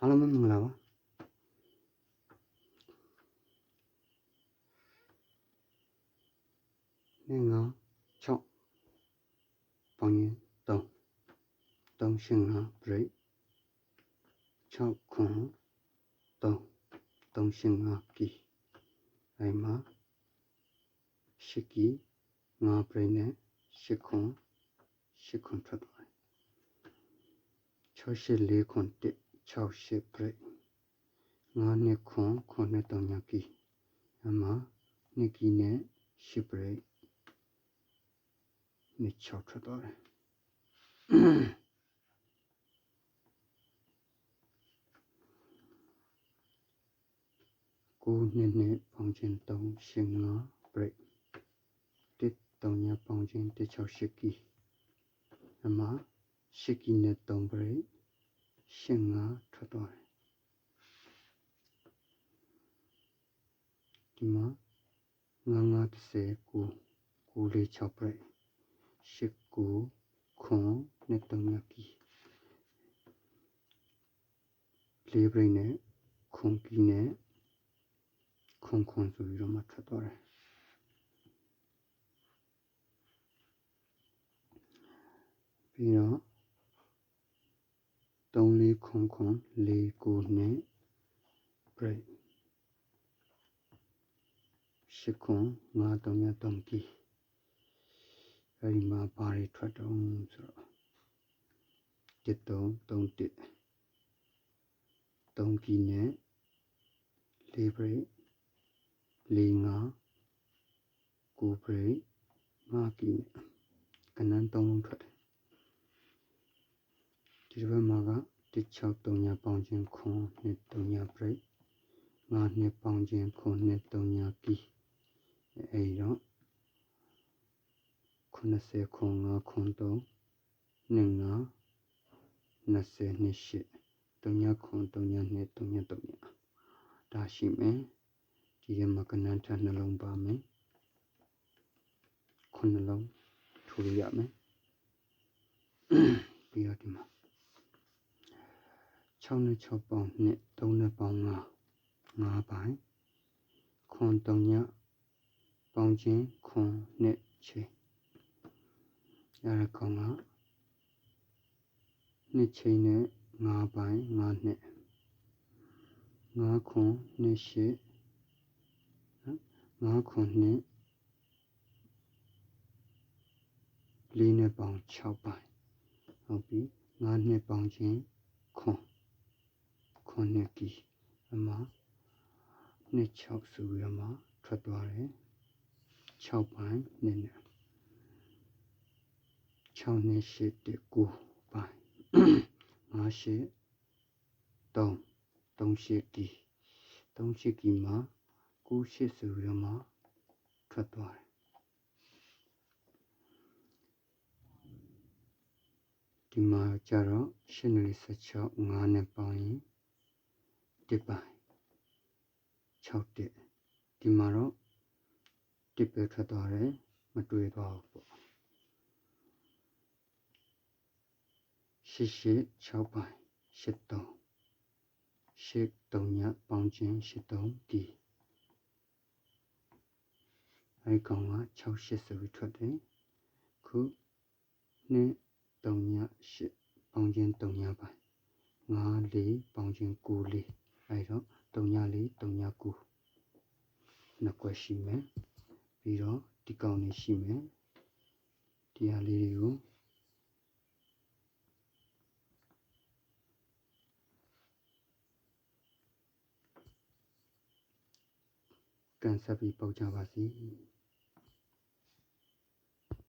အားလုံးပဲမင်္ဂလာပါနေငါ6ပေါင်းရင်3 3ရှင်ငါ break 6ခွန်3 3ရှင်ငါကီအဲ့မှာရှစ်ကီငါ break နဲ့ရှစ်ခွန်ရှစ်ခွန်ထွက်သွားတယ်6ရှစ်4ခွန်1 6ရှစ် break ငါးနှစ်ခွန်ခွန်နှစ်တောင်ညာကီအမနှစ်ကီနဲ့ရှစ် break နှစ်6ထွက်သွားတယ်ကိုနှစ်နှစ်ပေါင်းချင်း3ရှင်ငါ break တစ်တောင်ညာပေါင်းချင်း1 6ရှစ်ကီအမရှစ်ကီနဲ့3 break ရှင်ငါထွက်သွားတယ်ဒီမှာငါးငါး30ကိုကိုလေး6ပြိတ်ရှစ်ကိုခွန်နဲ့တုံးရကီလေးပြိတ်နဲ့ခွန်ကီနဲ့ခွန်ခွန်ဆိုပြီးတော့မှထွက်သွားတယ်ပြီးတော့ 3လေးခွန်ခွန်4ကိုနဲ့ break ရှစ်ခွန်9 3ရ3ကီအဲဒီမှာဘာတွေထွက်တော့ဆိုတော့1 3 3 1 3ကီနဲ့4 break 4 5 9 break 5ကီနဲ့ကနန်း3လုံးထွက်တယ်ဒီဘက်မှာက 163ညာပေါင်းခြင်းခွန်နဲ့3ညာ break 5နှစ်ပေါင်းခြင်းခွန်နဲ့3ညာကီအဲဒီတော့80ခွန်5ခွန်3နှစ်5 20နှစ်8 3ညာခွန်3ညာနှစ်3ညာ3ညာဒါရှိမယ်ဒီထဲမှာကဏ္ဍထနှလုံးပါမယ်ခုနှလုံးထူရမယ်ပြီးတော့ဒီမှာ 6နဲ့6ပေါင်း2 3နဲ့ပေါင်း5 5ပိုင်းခွန်3ညပေါင်းခြင်းခွန်နဲ့ချိန်ရရကောင်ကနှစ်ချိန်နဲ့5ပိုင်း5နှစ်5ခွန်နှစ်ရှစ်5ခွန်နှစ်လေးနဲ့ပေါင်း6ပိုင်းဟုတ်ပြီ5နှစ်ပေါင်းခြင်းခွန် ခွန်နှစ်ကီအမနှစ်6ဆိုပြီးတော့မှထွက်သွားတယ်6ပိုင်းနဲ့နဲ့6နှစ်8တက်9ပိုင်း5ရှစ်3 3ရှစ်ကီ3ရှစ်ကီမှာ9ရှစ်ဆိုပြီးတော့မှထွက်သွားတယ်ဒီမှာကျတော့ရှင်းနေ16 5နဲ့ပေါင်းရင် 1ပိုင်း6တက်ဒီမှာတော့1ပဲထွက်သွားတယ်မတွေ့သွားဘူးပေါ့ရှစ်ရှစ်6ပိုင်း83 83ညပေါင်းခြင်း83ဒီအဲဒီကောင်က6ရှစ်ဆိုပြီးထွက်တယ်ခုနှစ်3ည8ပေါင်းခြင်း3ညပိုင်း5 4ပေါင်းခြင်း9 4 အဲဒီတော့3ည4 3ည9နှစ်ကွက်ရှိမယ်ပြီးတော့ဒီကောင်လေးရှိမယ်ဒီဟာလေးတွေကိုကန်ဆက်ပြီးပေါက်ကြပါစီ